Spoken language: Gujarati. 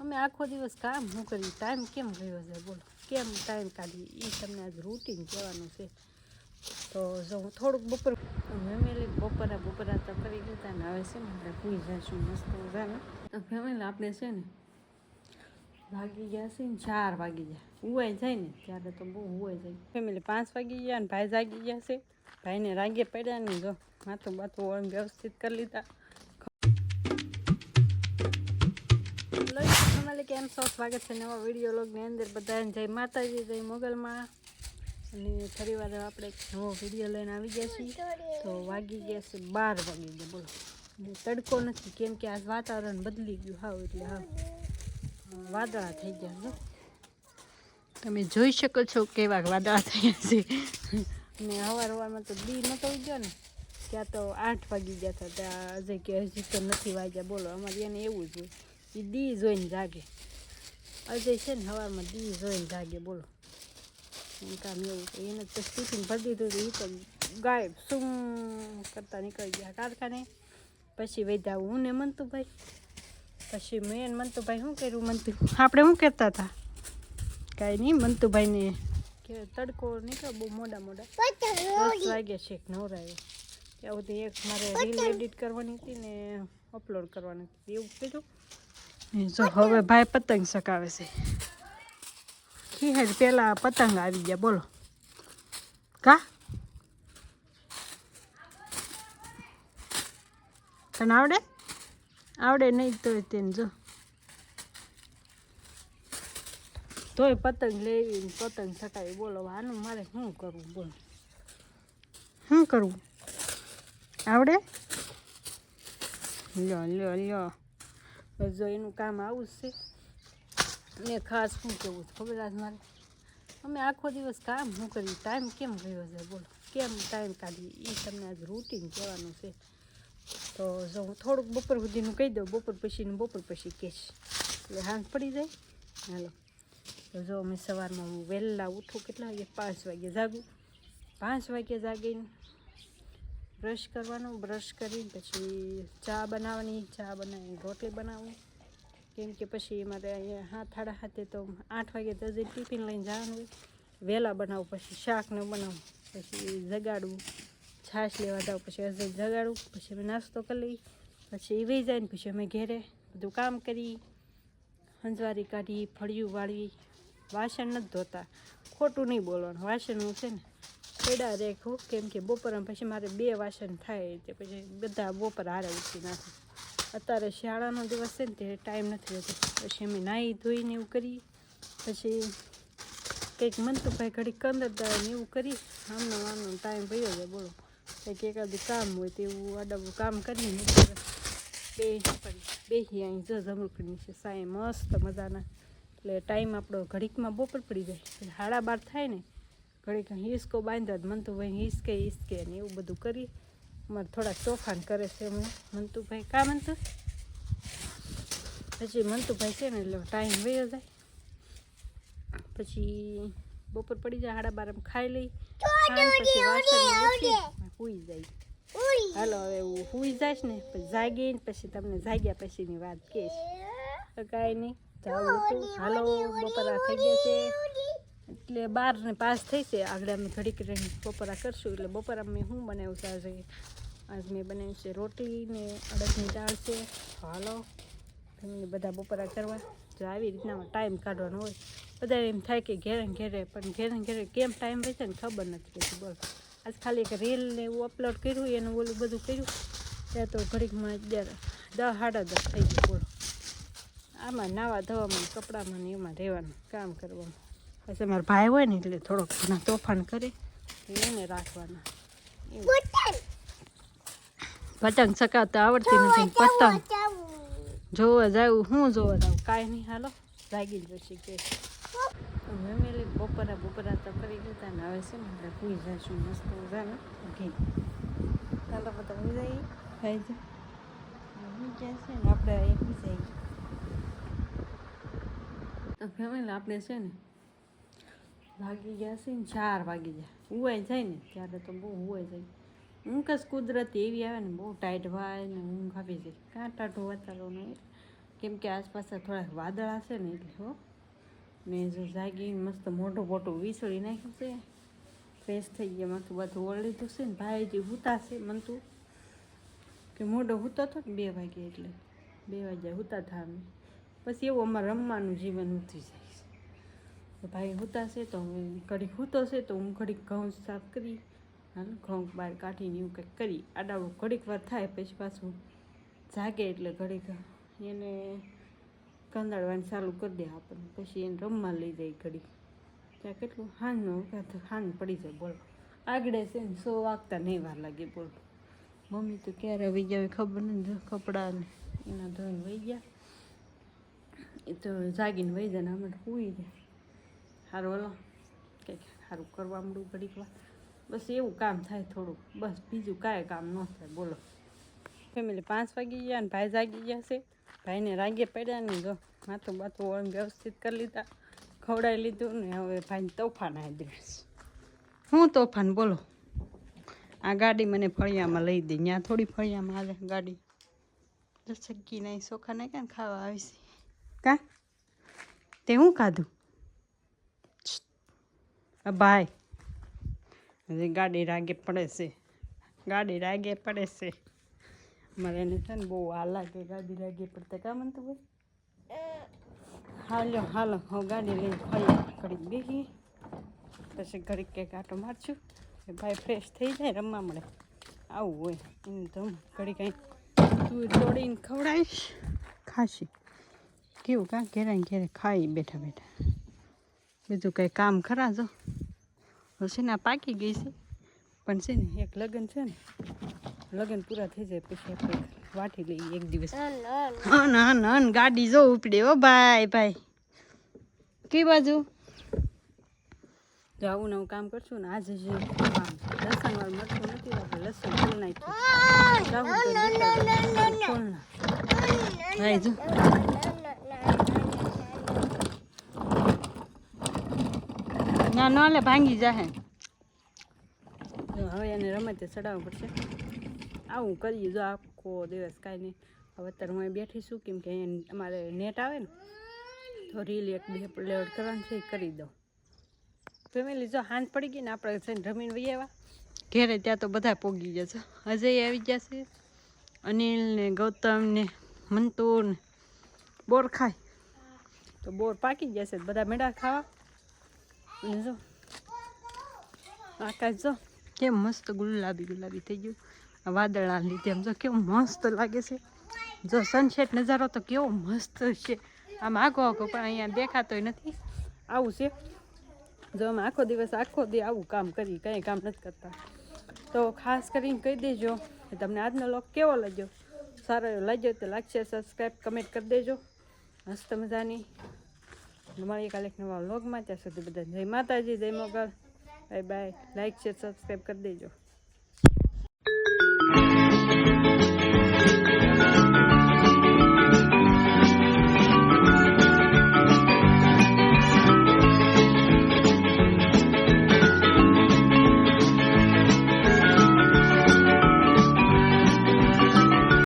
અમે આખો દિવસ કામ હું કરી ટાઈમ કેમ ગયો છે? બોલો, કેમ ટાઈમ કાઢીએ એ તમને આજ રૂટીન કહેવાનું છે. તો જો હું થોડુંક બપોર ફેમિલી બપોરા બપોરા તો કરી લીધા ને હવે છે ને આપણે પૂરી જઈશું મસ્ત મજાના. તો ફેમિલી આપણે છે ને વાગી ગયા છે ને ચાર વાગી ગયા. ઉવાઈ જાય ને ત્યારે તો બહુ ઉવાઈ જાય. ફેમિલી પાંચ વાગી ગયા ને ભાઈ જાગી ગયા છે. ભાઈને રાગે પડ્યા ને જો, માથું બાથું વ્યવસ્થિત કરી લીધા. કેમ છો? સ્વાગત છે નવા વીડિયો લોગની અંદર. બધાને જય માતાજી, જય મોગલમાં. અને ફરી વાર આપણે નવો વીડિયો લઈને આવી ગયા છીએ. તો વાગી ગયા છે બાર વાગી ગયા. બોલો. તડકો નથી. કેમ કે આજ વાતાવરણ બદલી ગયું. હાવ એટલે હાવ. વાદળા થઈ ગયા જો તમે જોઈ શકો છો કેવા વાદળા થયા છે. અને હવાર હવારમાં તો બી નતો ગયો ને. ત્યાં તો આઠ વાગી ગયા હતા. ત્યાં હજી કે હજી તો નથી વાગ્યા. બોલો, અમારે એને એવું જ હોય. એ દી જોઈને જાગે. અજય છે ને સવારમાં દી જોઈને જાગે, બોલો. એમ કામ એવું એને તો ટિફિન ભરી દીધું એ તો ગાયબ. શું કરતા નીકળી ગયા? કારખાને? પછી વૈધા હું ને મંતુભાઈ. પછી મેં મંતુભાઈ શું કર્યું? મંતુ આપણે શું કહેતા હતા? કાંઈ નહીં, મંતુભાઈને કે તડકો નીકળ્યો, બહુ મોડા મોડા. દસ વાગ્યા છે નવરાયો ત્યાં સુધી એક મારે રીલ એડિટ કરવાની હતી ને અપલોડ કરવાની હતી. એવું કીધું. જો હવે ભાઈ પતંગ સકાવે છે. ખીહેર પેલા પતંગ આવી ગયા, બોલો. કા? તને આવડે? આવડે નહીં તોય તેને જો. તોય પતંગ લેવી પતંગ સકાવી બોલો, આનું મારે શું કરવું, બોલો. શું કરવું? આવડે? લ્યો લ્યો લ્યો. જો એનું કામ આવું જ છે. ને ખાસ શું કહેવું છે ખબર આજ મારે? અમે આખો દિવસ કામ શું કરી ટાઈમ કેમ ગયો છે? બોલો. કેમ ટાઈમ કાઢી એ તમને આજ રૂટીન કહેવાનું છે. તો જો હું થોડુંક બપોર સુધીનું કહી દઉં. બપોર પછીનું બપોર પછી કહેશ એટલે હાંસ પડી જાય. હાલો. તો જો અમે સવારમાં હું વહેલા ઉઠું. કેટલા વાગે પાંચ વાગે જાગું. પાંચ વાગે જાગીને બ્રશ કરવાનું બ્રશ કરીને પછી ચા બનાવવાની, ચા બનાવીને રોટલી બનાવું. કેમ કે પછી મારે અહીંયા હાથ સાડા હાથે તો આઠ વાગે તો હજી ટિફિન લઈને જવાનું હોય. વહેલા બનાવું, પછી શાકને બનાવું, પછી જગાડવું, છાશ લેવા જાઉં, પછી હજી જગાડું, પછી અમે નાસ્તો કરી લઈ પછી એ જાય ને પછી અમે ઘેરે બધું કામ કરી, હંજવારી કાઢી, ફળિયું વાળવી. વાસણ નથી ધોતા, ખોટું નહીં બોલવાનું, વાસણ હું છે ને પેડા રેખું કેમ કે બપોરમાં પછી મારે બે વાસણ થાય તે પછી બધા બપોર હારે ઉઠી નાખે. અત્યારે શિયાળાનો દિવસ છે ને, તે ટાઈમ નથી રહેતો. પછી અમે નાહી ધોઈને એવું કરી પછી કંઈક મનતુભાઈ ઘડી કંદરદાર ને એવું કરી આમનો આમનો ટાઈમ ભર્યો છે બોલો. કંઈક એકાદું કામ હોય તેવું આડાવું કામ કરીને બે બેસી અહીં જ જમરૂખડી છે, સાંઈ મસ્ત મજાના. એટલે ટાઈમ આપણો ઘડીકમાં બપોર પડી જાય. સાડા બાર થાય ને ઘડીક હિસકો બાંધ્યો મંતુભાઈ હિસકે હિસકે ને એવું બધું કરી. અમારે થોડાક તોફાન કરે છે એમને. મંતુભાઈ કા મંતુ? પછી મંતુભાઈ છે ને એટલે ટાઈમ વયો જાય. પછી બપોર પડી જાય સાડા બાર ખાઈ લઈ. પછી વાસણ હુઈ જાય. હાલો હવે હું હુઈ જઈશ ને પછી જાગીને પછી તમને જાગ્યા પછીની વાત કહીશ. કાંઈ નહીં જાઉં હતું હાલો બપોરા થઈ ગયા છે. એટલે બાર ને પાસ થઈ છે. આગળ અમે ઘડીક રહીને બપોરા કરશું. એટલે બપોરા મેં શું બનાવ્યું છે? આજે આજ મેં બનાવ્યું છે રોટલી ને અડદની દાળ છે. હાલો. ફેમિલી બધા બપોરા કરવા. જો આવી રીતના ટાઈમ કાઢવાનો હોય. બધા એમ થાય કે ઘેરે ઘેરે, પણ ઘેરે ઘેરે કેમ ટાઈમ છે ને ખબર નથી પડતી બોલ આજ ખાલી એક રીલ ને એવું અપલોડ કર્યું, એનું ઓલું બધું કર્યું. ત્યાં તો ઘડીકમાં અત્યારે દસ સાડા દસ થઈ ગયું બોલો. આમાં નાવા ધોવામાં કપડામાં ને એમાં રહેવાનું, કામ કરવાનું. પછી મારા ભાઈ હોય ને એટલે થોડોક ઘણા તોફાન કરે એને રાખવાના. એવું. પતંગ ચકાવતા આવડતી નથી પતંગ. જોવા. જાવું હું જોવા જાઉં કાંઈ નહીં હાલો. રાગી જ પછી કે ફેમિલી બપોરા બપોરા તો કરી લીધા ને હવે છે ને આપણે ભૂઈ જઈશું મસ્ત મજાના. ઘી ચાલો બધા ભૂઈ જઈએ. ખાઈ જાય ભૂઈ છે ને આપણે એક જઈએ. તો ફેમિલી આપણે છે ને વાગી ગયા છે ને ચાર વાગી જાય ઉવાઈ જાય ને ત્યારે તો બહુ ઉવાઈ જાય. ઊંઘ જ કુદરતી એવી આવે ને બહુ ટાઈટ વાય ને ઊંઘ આવી જાય. કાંટા વાતાવરણ કેમ કે આસપાસ થોડાક વાદળા છે ને એટલે હો. ને જો જાગી મસ્ત મોટું મોટું વીસળી નાખ્યું છે. ફ્રેશ થઈ ગયા માથું બધું ઓળ લીધું છે ને ભાઈ જે હુતા છે મનતું કે મોઢો હૂતો હતો ને બે વાગે એટલે. બે વાગ્યા હુતા થા પછી એવું અમારે રમવાનું જીવન ઉતરી જાય. તો ભાઈ હુતા છે તો હવે ઘડીક હૂતો છે તો હું ઘડીક ઘઉં સાફ કરી હાલ ઘઉં બહાર કાઢીને એવું કંઈક કરી. આડાવું ઘડીક વાર થાય પછી પાછું જાગે એટલે ઘડીક એને કંદાડવાની ચાલુ કરી દે આપણને, પછી એને રમવા લઈ જાય ઘડીક. ત્યાં કેટલું હાનનો હાન પડી જાય બોલો. આગળે છે ને સો વાગતા નહીં વાર લાગે બોલો. મમ્મી તો ક્યારે વહી ગયા ખબર નથી કપડાને એના ધોઈને વહી ગયા. એ તો જાગીને વહી જાય ને તો સૂઈ જાય. સારું હલો. કંઈક સારું કરવા મળું ઘડીક વાર. બસ એવું કામ થાય થોડું બસ બીજું કાંઈ કામ ન થાય. બોલો. ફેમિલી પાંચ વાગી ગયા અને ભાઈ જાગી ગયા છે. ભાઈને રાગે પડ્યા ને જો માથું બાથું ઓળમ વ્યવસ્થિત કરી લીધા. ખવડાવી લીધું ને હવે ભાઈને તોફાન આવી દે હું તોફાન? બોલો. આ ગાડી મને ફળિયામાં લઈ દે. ત્યાં થોડી ફળિયામાં આવે ગાડી. સગી નહીં ચોખા નહીં કાંઈ ખાવા આવી કા? તે હું ખાધું? ભાઈ. હજી ગાડી રાગે પડે છે. ગાડી રાગે પડે છે. મારે એને છે ને બહુ હાલ લાગે ગાડી રાગે પડતા. કામ તો ભાઈ? હાલો હાલો, હું ગાડી લઈને ખાઈ ઘડીક બેસી પછી ઘડીક કંઈક આટો મારશું. કે ભાઈ ફ્રેશ થઈ જાય રમવા મળે. આવું હોય એને તો ઘડી કંઈ તું તોડીને ખવડાવીશ. ખાશી. કેવું કાં? ઘેરા ને ઘેરે ખાઈ બેઠા બેઠા. બીજું કંઈ કામ ખરા જો? હશે ને આ પાકી ગઈ છે? પણ છે ને એક લગ્ન છે ને લગ્ન પૂરા થઈ જાય પછી આપણે વાટી લઈએ એક દિવસ. હા ના ના ગાડી જો ઉપડે ઓ ભાઈ ભાઈ. કઈ બાજુ? જો આવું નવું કામ કરશું ને આજે જે કામ લસણ વાળ મરચું નથી લાગતું લસણ ફૂલ નાખ્યું. ફોલ જો. ના ન લે ભાંગી જાહે. હવે એને રમતે ચડાવવું પડશે. આવું કરીએ જો આખો દિવસ કાંઈ નહીં. હવે અત્યારે હું બેઠી છું, કેમ કે અમારે નેટ આવે ને, તો રીલ એક બે અપલોડ કરવાનું છે, એ કરી દઉં. ફેમિલી જો હાંજ પડી ગઈ ને, આપણે છે ને રમીને વહી આવ્યા. ઘેરે ત્યાં તો બધા પોગી ગયા છે. અજય આવી ગયા છે. અનિલ ને ગૌતમ ને મંતુર ને બોર ખાય. તો બોર પાકી ગયા છે, બધા મેળા ખાવા. જો આકાશ જો કેમ મસ્ત ગુલાબી ગુલાબી થઈ ગયું વાદળા લીધે આમ જો કેવું મસ્ત લાગે છે જો સનસેટ નજારો તો કેવો મસ્ત છે આમ આખો આગો પણ અહીંયા દેખાતોય નથી આવું છે જો અમે આખો દિવસ આખો દી આવું કામ કરી કંઈ કામ નથી કરતા તો ખાસ કરીને કહી દેજો કે તમને આજનો લોક કેવો લાગ્યો સારો લાગ્યો તો લાગશે સબસ્ક્રાઈબ કમેન્ટ કરી દેજો મસ્ત મજાની મળીએ કાલે નવા વ્લોગમાં ત્યાં સુધી બધા જય માતાજી, જય Mogal. Bye bye like share subscribe કરી દેજો.